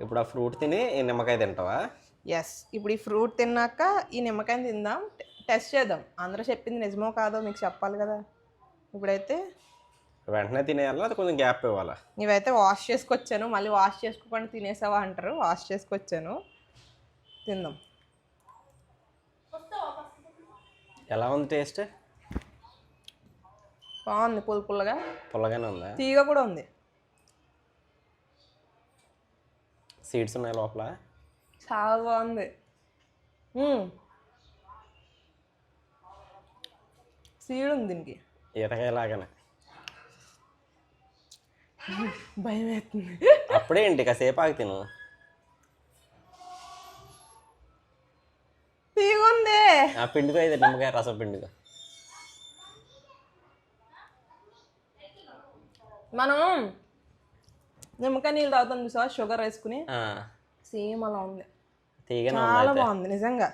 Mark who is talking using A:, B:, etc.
A: ఇప్పుడు ఆ ఫ్రూట్ తిని ఈ నిమ్మకాయ తింటావా?
B: ఎస్ ఇప్పుడు ఈ ఫ్రూట్ తిన్నాక ఈ నిమ్మకాయని తిందాం టెస్ట్ చేద్దాం. అందరూ చెప్పింది నిజమో కాదో మీకు చెప్పాలి కదా. ఇప్పుడైతే
A: వెంటనే తినేయాలా? అది కొంచెం గ్యాప్ ఇవ్వాలా?
B: ఇవైతే వాష్ చేసుకొచ్చాను. మళ్ళీ వాష్ చేసుకోకుండా తినేసావా అంటారు. వాష్ చేసుకొచ్చాను. తిందాం.
A: ఎలా ఉంది టేస్ట్?
B: బాగుంది. పుల్ల పుల్లగా.
A: పుల్లగానే ఉందా?
B: తీగ కూడా ఉంది.
A: సీడ్స్ ఉన్నాయి లోపల?
B: చాలా బాగుంది. సీడ్ ఉంది దీనికి.
A: ఈతకాయ లాగానే
B: భయం వేస్తుంది
A: అప్పుడే ఏంటి? కాసేపు ఆగి తిను.
B: తీగ ఉంది.
A: ఆ పిండిగా ఇది నిమ్మకాయ రసం పిండిగా
B: మనం నిమ్మకాయ నీళ్ళు తాగుతాం చూసావా? షుగర్ వేసుకుని. సేమ్ అలా ఉంది. చాలా బాగుంది నిజంగా.